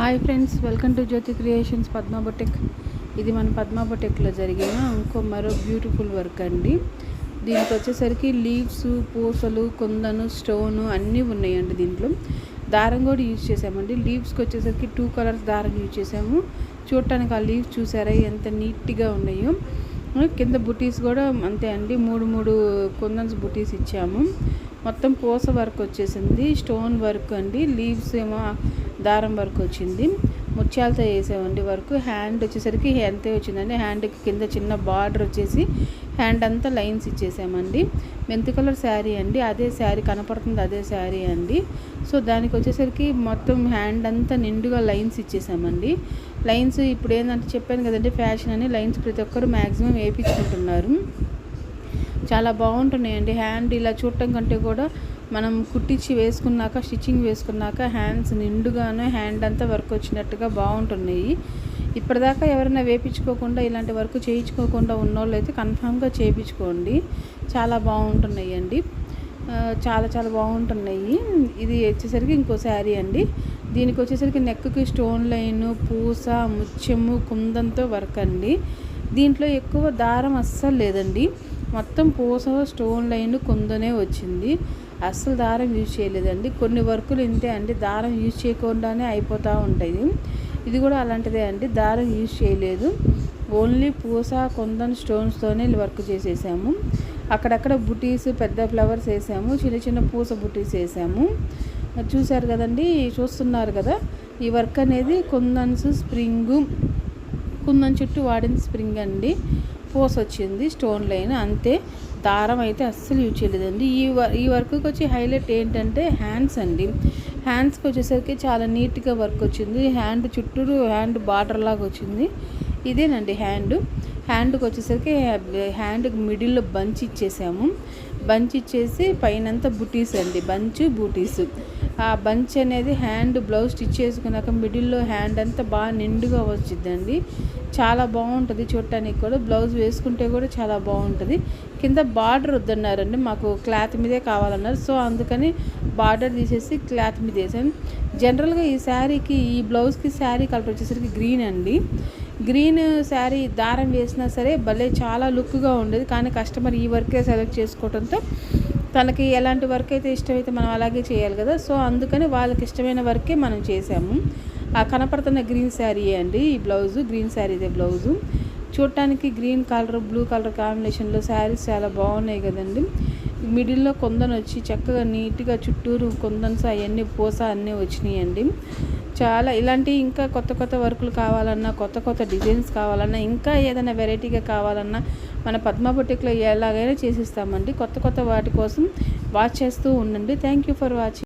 Hi friends welcome to Jyothi creations పద్మాబొటెక్ ఇది మన పద్మాబొటెక్లో జరిగిన ఇంకో మరో బ్యూటిఫుల్ వర్క్ అండి. దీనికి వచ్చేసరికి లీవ్స్ పూసలు కుందను స్టోను అన్నీ ఉన్నాయండి దీంట్లో. దారం కూడా యూజ్ చేసామండి లీవ్స్కి వచ్చేసరికి టూ కలర్స్ దారం యూజ్ చేసాము చూడటానికి ఆ లీవ్స్ చూసారా? ఎంత నీట్గా ఉన్నాయో. కింద బుటీస్ కూడా అంతే అండి. మూడు మూడు కుందన్స్ బుటీస్ ఇచ్చాము. మొత్తం పూస వర్క్ వచ్చేసింది. స్టోన్ వర్క్ అండి. లీవ్స్ ఏమో దారం వర్క్ వచ్చింది. ముత్యాలతో వేసామండి వర్క్ హ్యాండ్ వచ్చేసరికి ఎంతే వచ్చిందండి హ్యాండ్కి కింద చిన్న బార్డర్ వచ్చేసి హ్యాండ్ అంతా లైన్స్ ఇచ్చేసామండి. మెంతి కలర్ శారీ అండి. అదే శారీ కనపడుతుంది అదే శారీ అండి. సో దానికి వచ్చేసరికి మొత్తం హ్యాండ్ అంతా నిండుగా లైన్స్ ఇచ్చేసామండి. లైన్స్ ఇప్పుడు ఏంటంటే చెప్పాను కదండి ఫ్యాషన్ అని లైన్స్ ప్రతి ఒక్కరు మ్యాక్సిమం వేయించుకుంటున్నారు. చాలా బాగుంటున్నాయండి. హ్యాండ్ ఇలా చూడటం కంటే కూడా మనం కుట్టించి వేసుకున్నాక స్టిచ్చింగ్ వేసుకున్నాక హ్యాండ్స్ నిండుగానే హ్యాండ్ అంతా వర్క్ వచ్చినట్టుగా బాగుంటున్నాయి. ఇప్పటిదాకా ఎవరైనా వేపించుకోకుండా ఇలాంటి వర్క్ చేయించుకోకుండా ఉన్నోళ్ళు అయితే కన్ఫామ్గా చేయించుకోండి చాలా బాగుంటున్నాయి అండి చాలా చాలా బాగుంటున్నాయి. ఇది వచ్చేసరికి ఇంకో శారీ అండి. దీనికి వచ్చేసరికి నెక్కి స్టోన్ లైన్ పూస ముత్యము కుందంతో వర్క్ అండి. దీంట్లో ఎక్కువ దారం అస్సలు లేదండి. మొత్తం పూస స్టోన్ లైన్ కొందనే వచ్చింది. అస్సలు దారం యూజ్ చేయలేదండి. కొన్ని వర్కులు ఇంతే అండి. దారం యూజ్ చేయకుండానే అయిపోతూ ఉంటాయి. ఇది కూడా అలాంటిదే అండి. దారం యూజ్ చేయలేదు. ఓన్లీ పూస కొందన్ స్టోన్స్తోనే వర్క్ చేసేసాము. అక్కడక్కడ బుటీస్ పెద్ద ఫ్లవర్స్ వేసాము. చిన్న చిన్న పూస బుటీస్ వేసాము. చూశారు కదండి? చూస్తున్నారు కదా? ఈ వర్క్ అనేది కొందన్స్ స్ప్రింగు కుందన్ చుట్టూ వాడిన స్ప్రింగ్ అండి. పోస్ వచ్చింది స్టోన్ లైన్. అంతే. దారం అయితే అస్సలు యూజ్ చేయలేదండి. ఈ ఈ వర్క్కి వచ్చి హైలైట్ ఏంటంటే హ్యాండ్స్ అండి. హ్యాండ్స్కి వచ్చేసరికి చాలా నీట్గా వర్క్ వచ్చింది. హ్యాండ్ చుట్టూరు హ్యాండ్ బార్డర్ లాగా వచ్చింది. ఇదేనండి హ్యాండ్. హ్యాండ్కి వచ్చేసరికి హ్యాండ్ మిడిల్లో బంచ్ ఇచ్చేసాము. బంచ్ ఇచ్చేసి పైనంతా బుటీస్ అండి బంచ్ బూటీస్. ఆ బంచ్ అనేది హ్యాండ్ బ్లౌజ్ స్టిచ్ చేసుకున్నాక మిడిల్లో హ్యాండ్ అంతా బాగా నిండుగా వచ్చిద్దండి. చాలా బాగుంటుంది చూడటానికి కూడా. బ్లౌజ్ వేసుకుంటే కూడా చాలా బాగుంటుంది. కింద బార్డర్ వద్దన్నారండి మాకు క్లాత్ మీదే కావాలన్నారు. సో అందుకని బార్డర్ తీసేసి క్లాత్ మీద వేసాను జనరల్గా ఈ శారీకి ఈ బ్లౌజ్కి శారీ కలర్ వచ్చేసరికి గ్రీన్ అండి. గ్రీన్ శారీ దారం వేసినా సరే భలే చాలా లుక్గా ఉండేది. కానీ కస్టమర్ ఈ వర్కే సెలెక్ట్ చేసుకోవడంతో తనకి ఎలాంటి వర్క్ అయితే ఇష్టమైతే మనం అలాగే చేయాలి కదా. సో అందుకని వాళ్ళకి ఇష్టమైన వర్కే మనం చేసాము ఆ కనపడుతున్న గ్రీన్ శారీ అండి? ఈ బ్లౌజు గ్రీన్ శారీదే బ్లౌజు. చూడటానికి గ్రీన్ కలర్ బ్లూ కలర్ కాంబినేషన్లో శారీస్ చాలా బాగున్నాయి కదండి. మిడిల్లో కొందను వచ్చి చక్కగా నీట్గా చుట్టూరు కొందన్స్ అవన్నీ పూస అన్నీ వచ్చినాయండి. చాలా ఇలాంటి ఇంకా కొత్త కొత్త వర్కులు కావాలన్నా కొత్త కొత్త డిజైన్స్ కావాలన్నా ఇంకా ఏదైనా వెరైటీగా కావాలన్నా మన పద్మ బొటిక్లో ఎలాగైనా చేసిస్తామండి. కొత్త కొత్త వాటి కోసం వాచ్ చేస్తూ ఉండండి. Thank you for watching